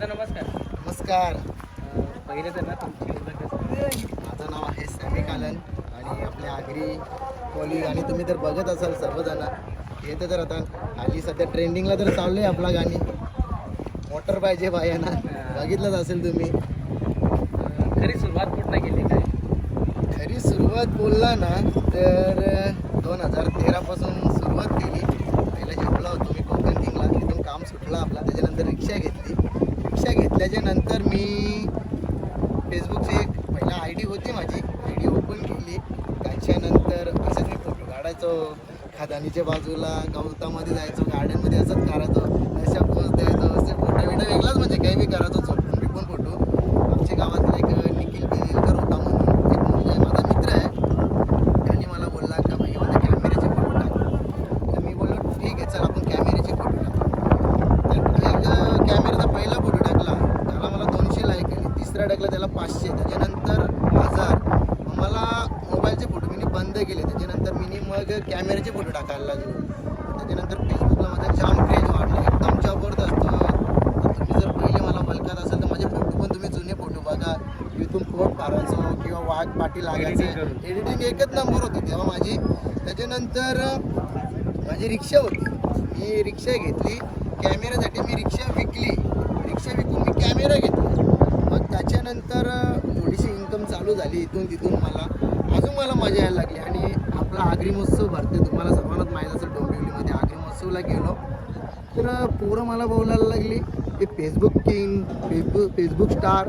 दादा नमस्कार. नमस्कार. पहिले तर ना तुमची? माझं नाव आहे सॅमी कालन आणि आपल्या आगरी कॉलेज आणि तुम्ही तर बघत असाल सर्वजण. येतं तर आता हल्ली सध्या ट्रेंडिंगला तर चालू आहे आपला गाणी. मोटर पाहिजे बायांना. बघितलंच असेल तुम्ही. खरी सुरुवात कुठनं केली काय? खरी सुरुवात बोलला ना तर दोन हजार तेरापासून सुरुवात केली. पहिला शिकलो होतो मी कोकण किंगला तिथून काम सुटलं आपला. त्याच्यानंतर रिक्षा घेतली. परीक्षा घेतल्याच्या नंतर मी फेसबुकची एक पहिला आय डी होती माझी आय डी ओपन केली. त्याच्यानंतर असंच मी फोटो काढायचो. खदानीच्या बाजूला गवतामध्ये जायचो गार्डनमध्ये असंच काढायचो अशा पोस्ट द्यायचो असे फोटो बिटो वेगळाच म्हणजे काही मी करायचो. चोटून बिपून फोटो आमच्या गावातला एक निखिल बिलकर होता म्हणून एक मुलगा आहे माझा मित्र आहे त्याने मला बोलला का भाई मला कॅमेऱ्याचे फोटो टाक तर मी बोललो ठीक आहे चल आपण कॅमेऱ्याचे फोटो टाकू तर एक कॅमेऱ्याचा पहिला फोटो टाकला त्याला मला दोनशे लाईक आणि तिसरा टाकला त्याला पाचशे त्याच्यानंतर हजार मग मला मोबाईलचे फोटो मी बंद केले. त्याच्यानंतर मी मग कॅमेऱ्याचे फोटो टाकायला लागलो. त्याच्यानंतर फेसबुकला माझा जाम क्रेज वाढला. एकदम जबरदस्त. तुम्ही जर पहिले मला बलकत असेल तर माझे फोटो पण तुम्ही जुने फोटो बघा. इथून पोट पारायचो किंवा वाघ पाठी लागायचे. एडिटिंग एकच नंबर होती. तेव्हा माझी त्याच्यानंतर माझी रिक्षा होती. मी रिक्षा घेतली. कॅमेऱ्यासाठी मी रिक्षा विकली. रिक्षा विकून मी कॅमेरा घेतला. मग त्याच्यानंतर थोडीशी इन्कम चालू झाली इथून तिथून मला. अजून मला मजा यायला लागली आणि आपला आगरी महोत्सव भरते. तुम्हाला सर्वांनाच माहीत असेल डोंबिवलीमध्ये आगरी महोत्सवला गेलो. तर पोरं मला बोलायला लागली ते Facebook king Facebook Facebook star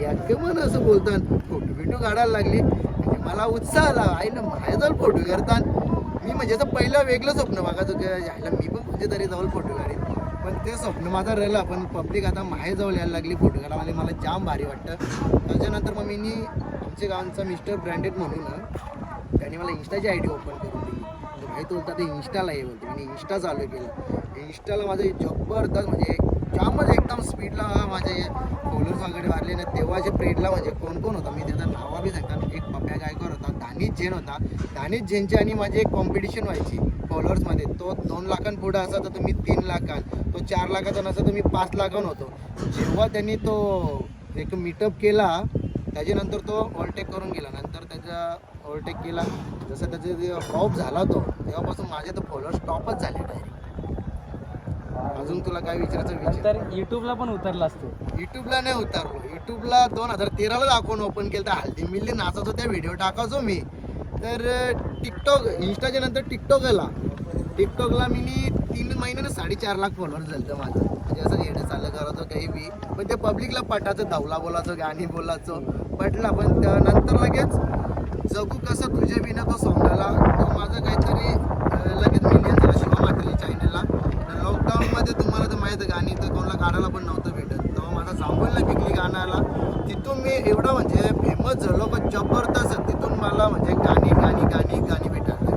यात मन असं बोलतात फोटो बिटो काढायला लागली. म्हणजे मला उत्साह आला आई ना माझ्या जाऊन फोटो काढतात मी म्हणजे असं पहिलं वेगळं स्वप्न बघायचो की यायला मी पण कुठेतरी जाऊन फोटो काढेन. पण ते स्वप्न माझं राहिलं. पण पब्लिक आता माहे जाऊन यायला लागली फोटो काढायला मला जाम भारी वाटतं. त्याच्यानंतर मग मी गावांचा मिस्टर ब्रँडेड म्हणून ना, मला इन्स्टाची आय डी ओपन करून दिली. म्हणजे भाई तो ते इन्स्टाला ये बोलते. मी इन्स्टा चालू केलं. इन्स्टाला माझं जबरदस्त म्हणजे जामच एकदम स्पीडला माझे फॉलोअर्स वगैरे वाढले ना तेव्हाच्या प्रेडला म्हणजे कोण कोण होता मी त्याचा नावा बी सांगतात एक पप्या गायकर होता दानिश जैन होता. दानिश जैनची आणि माझी एक कॉम्पिटिशन व्हायची फॉलोअर्समध्ये तो दोन लाखांपुढं असा तर तुम्ही तीन लाखात तो चार लाखाचा नसा तर मी पाच लाखांना होतो. जेव्हा त्यांनी तो एक मीटअप केला त्याच्यानंतर तो ओव्हरटेक करून गेला. नंतर त्याचा ओव्हरटेक केला. जसं त्याचा ऑफ झाला तो तेव्हापासून माझे तर फॉलोअर्स टॉपच झाले डायरेक्ट अजून तुला काय विचारायचं विचार. तर युट्यूबला पण उतरला असतो युट्यूबला नाही उतरलो. युट्यूबला दोन हजार तेराला अकाउंट ओपन केलं. तर हल्दी मिल्ली नाचायचो त्या व्हिडिओ टाकायचो मी. तर टिकटॉक इंस्टाच्या नंतर टिकटॉक आला टिकटॉकला मी तीन महिन्यानं साडेचार लाख फॉलोअर झालं होतं माझं. म्हणजे असं येणं चाललं करायचो काही बी. पण ते पब्लिकला पटायचं धावला बोलायचं गाणी बोलायचो. पटला पण नंतर लगेच जगू कसं तुझ्या बिना तो सॉंगाला तो माझं काहीतरी लगेच मिलियन झाला शिवा मातेली चॅनलला लॉकडाऊनमध्ये तुम्हाला तर माहीत आहे गाणी तर कोणाला काढायला पण नव्हतं भेटत. तेव्हा माझा जांभूळला पिकली गाणं आला तिथून मी एवढं म्हणजे फेमस झालो पण जबरदस्त तिथून मला म्हणजे गाणी गाणी गाणी गाणी भेटायला.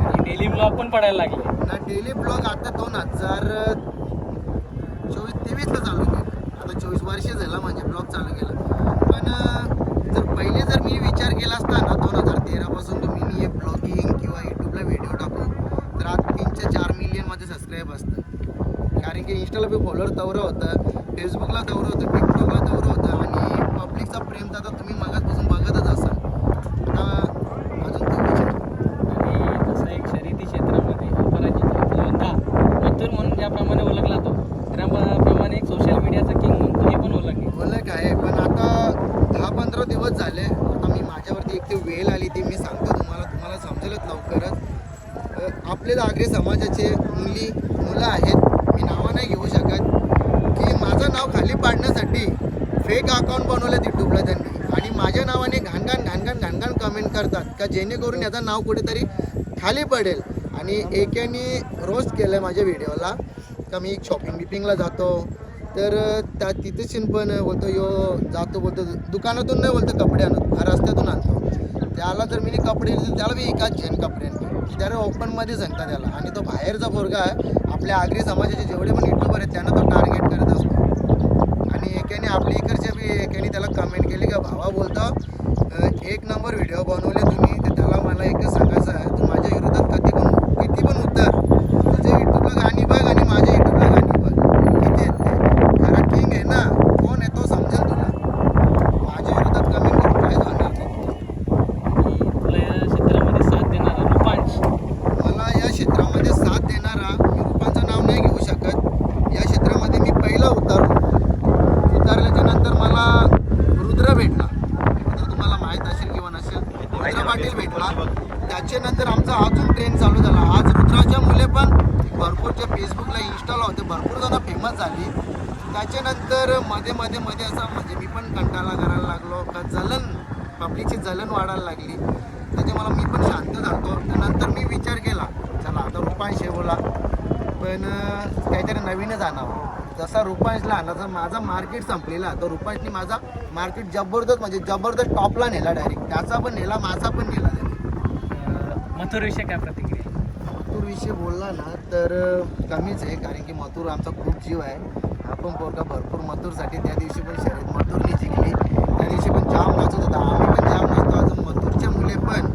आणि डेली ब्लॉग पण पडायला लागले. ना डेली ब्लॉग आता दोन हजार चोवीस तेवीसला चालू केलं आता चोवीस वर्ष झालं म्हणजे ब्लॉग चालू केला. पण जर पहिले जर मी विचार केला असता ना दोन हजार तेरापासून तुम्ही मी हे ब्लॉगिंग किंवा यूट्यूबला व्हिडिओ टाकू तर आज तीनशे चार मिलियन माझे सबस्क्राईब असतं. कारण की इंस्टाला बी फॉलोअर दौरं होतं फेसबुकला दौरं होतं टिकटॉकला दौरं होतं आणि पब्लिकचा प्रेम तर आता तुम्ही मगाचपासून बघतच असाल आता अजून तो विचार आणि जसं एक शर्यती क्षेत्रामध्ये अपराजित योद्धा मथुर म्हणून ज्याप्रमाणे ओळखला तो त्याप्रमाणे एक सोशल मीडियाचा किंग म्हणून तुम्ही पण ओळखले ओळख आहे पण आता दहा पंधरा दिवस झाले आता मी माझ्यावरती एक ती वेळ आली ती मी सांगतो तुम्हाला तुम्हाला समजेलच लवकरच अ, आपले आगरी समाजाचे मुली मुलं आहेत मी नावं नाही घेऊ शकत. की माझं नाव खाली पाडण्यासाठी फेक अकाउंट बनवलं यूट्यूबला त्यांनी आणि माझ्या नावाने घाणघाण घाणघाण घाणघाण कमेंट करतात. का जेणेकरून याचं नाव कुठेतरी खाली पडेल. आणि एकाने रोज केलं आहे माझ्या व्हिडिओला का मी शॉपिंग बिपिंगला जातो. तर त्या तिथेच पण बोलतो यो जातो बोलतो दुकानातून नाही बोलतो कपडे आणतो रस्त्यातून आणतो. त्याला जर मी कपडे दिले, त्याला मी एकाच झेन की त्याला ओपनमध्ये सांगता त्याला. आणि तो बाहेरचा पोरगा आहे. आपल्या आगरी समाजाचे जेवढे पण युट्यूबर आहेत त्यांना तो टार्गेट करत असतो आणि एकाने आपल्या इकडच्या बी एकाने त्याला कमेंट केली का भावा बोलतो अ, एक नंबर व्हिडिओ बनवले तुम्ही तर त्याला मला एकच सांगायचं आहे तू माझ्या विरोधात कधी पण किती पण उतर तुझ्या युट्यूबला गाणी बघ आणि माझ्या युट्यूबला गाणी बघ किती आहेत ते खरा किंग आहे ना त्याच्यानंतर मध्ये मध्ये मध्ये असं म्हणजे मी पण कंटाळा करायला लागलो. का जलन पब्लिकची जलन वाढायला लागली. त्याच्या मला मी पण शांत झालो नंतर मी विचार केला चला आता रुपांश बोला. पण काहीतरी नवीनच आणावं. जसा रुपांशला आणला तर माझा मार्केट संपलेला तर रुपांशनी माझा मार्केट जबरदस्त म्हणजे जबरदस्त टॉपला नेला डायरेक्ट त्याचा पण नेला माझा पण नेला त्याने अं, मथुर विषय काय प्रतिक्रिया मथुर विषयी बोलला ना तर कमीच आहे. कारण की मथुर आमचा खूप जीव आहे. आपण पोरका भरपूर मथुरसाठी त्या दिवशी पण शर्यत मथुरनी जिंकली. त्या दिवशी पण जाम नाचत होता. आम्ही पण जाम नाचतो. अजून मथुरच्या मुले पण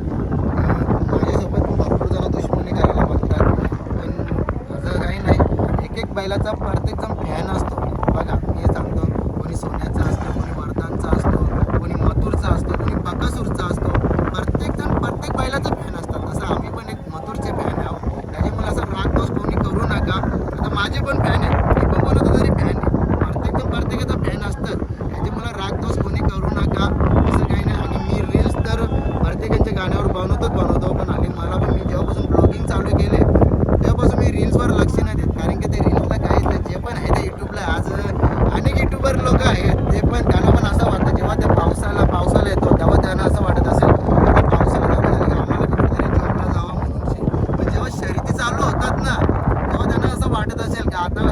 माझ्यासोबत पण भरपूर जण दुश्मनी करायला बघतात पण असं काही नाही एक एक बैलाचा प्रत्येक जण फॅन असतो बघा मी हे सांगतो कोणी सोन्याचा असतो कोणी वरदानचा असतो कोणी मथुरचा असतो कोणी बकासूरचा असतो प्रत्येक जण प्रत्येक बैलाचा फॅन असतात तसं आम्ही पण एक मथुरचे फॅन आहोत त्याच्यामुळे असं राग दोष कोणी करू नका आता माझे पण फॅन आहे मी पण बोलतो तरी फॅन आहे प्रत्येक जण प्रत्येकाचा फॅन असतं त्याच्यामुळे राग दोष कोणी करू नका असं काही नाही आणि मी रील्स तर प्रत्येकाच्या गाण्यावर बनवतोच बनवतो पण आणि मला पण मी जेव्हापासून ब्लॉगिंग चालू केले तेव्हापासून मी रील्सवर लक्ष नाही देत कारण की ते रील्सला काय ते जे पण आहे ते यूट्यूबला आज अनेक युट्यूबर लोक आहेत ते पण त्यांना पण असं वाटतं जेव्हा ते पावसाला पावसाला येतो तेव्हा त्यांना असं वाटत असेल आता पावसाला चालू झालं की आम्हाला कुठेतरी जॉबला जावं म्हणून पण जेव्हा शर्यती चालू होतात ना तेव्हा त्यांना असं वाटत असेल की आता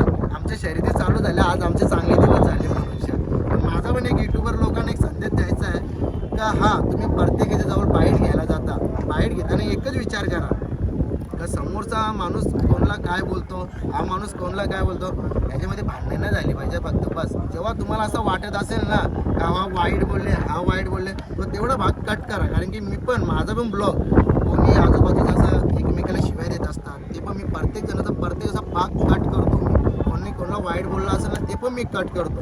आमच्या शर्यती चालू झाल्या. आज आमचे चांगले दिवस झाले म्हणून पण माझा पण एक युट्यूबर लोकांना एक संदेश द्यायचा आहे का हा तुम्ही प्रत्येकाच्या जवळ बाईट घ्यायला जाता. बाईट घेताना एकच विचार करा. का समोरचा माणूस कोणला काय बोलतो हा माणूस कोणला काय बोलतो याच्यामध्ये भांडणे नाही झाली पाहिजे फक्त बस. जेव्हा तुम्हाला असं वाटत असेल ना का हा वाईट बोलले हा वाईट बोलले तर तेवढा भाग कट करा. कारण की मी पण माझा पण ब्लॉग कोणी आजूबाजूचा असं एकमेकाला शिवाय देत असतात ते पण मी प्रत्येक जणाचा प्रत्येक असा भाग कट करतो मी. वाईट बोलला असेल ना ते पण मी कट करतो.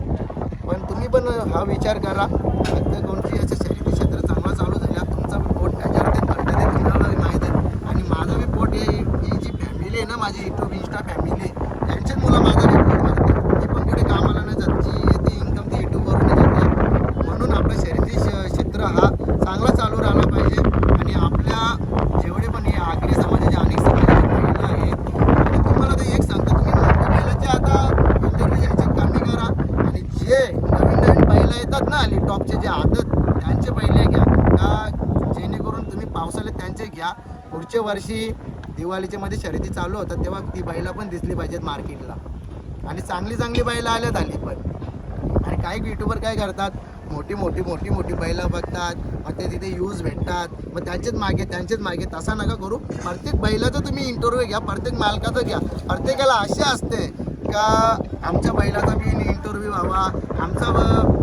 पण तुम्ही पण हा विचार करा. फक्त कोणती याचं शर्यती क्षेत्र चांगला चालू झाला तुमचा पण पोट त्याच्यावर ते घडतं ते माहीत आहे. आणि माझं बी पोट हे ही जी फॅमिली आहे ना माझी युट्यूब इंस्टा फॅमिली त्यांच्याच मुलं माझं बी पोट भरते ती पण कुठे कामाला नाही जात जी येते इन्कम ती युट्यूबवरून जाते म्हणून आपलं शर्यती श- क्षेत्र हा चांगला चालू राहिला पाहिजे आणि आपल्या जेवढे पण हे आगरी समाजाचे अनेक समाजाचे महिला आहेत आणि तुम्हाला तर एक सांगतो तुम्ही मोठ्या बैलाचे आता इंटरव्ह्यू घ्यायचे कमी करा आणि जे नवीन नवीन बैलं येतात ना आणि टॉपचे जे आदत त्यांचे पहिले घ्या. का जेणेकरून तुम्ही पावसाळ्यात त्यांचे घ्या. पुढच्या वर्षी दिवाळीच्या मध्ये शर्यती चालू होतात तेव्हा ती बैला पण दिसली पाहिजेत मार्केटला. आणि चांगली चांगली बैलं आल्यात आली पण. आणि काही युट्यूबर काय करतात मोठी मोठी मोठी मोठी बैलं बघतात मग ते तिथे यूज भेटतात मग त्यांचेच मागे त्यांचेच मागे. तसा नका करू. प्रत्येक बैलाचं तुम्ही इंटरव्ह्यू घ्या प्रत्येक मालकाचं घ्या. प्रत्येकाला असे असते. का आमच्या बैलाचा बी इंटरव्ह्यू व्हावा. आमचा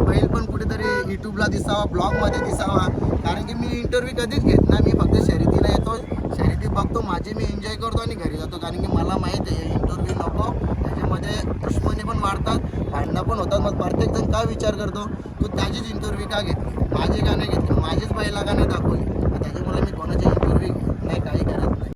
बैल पण कुठेतरी यूट्यूबला दिसावा ब्लॉगमध्ये दिसावा. कारण की मी इंटरव्ह्यू कधीच घेत नाही. मी फक्त शर्यतीला येतो. शर्यती बघतो. माझी मी एन्जॉय करतो आणि घरी जातो. कारण की मला माहीत आहे इंटरव्ह्यू नको. त्याच्यामध्ये दुश्मनी पण वाढतात. भांडणं पण होतात. मग प्रत्येक जण का विचार करतो? तू त्याचीच इंटरव्ह्यू का घेतली? माझी का नाही घेतली? माझीच बैला का नाही दाखवली? त्याच्यामुळे मी कोणाची इंटरव्ह्यू नाही काही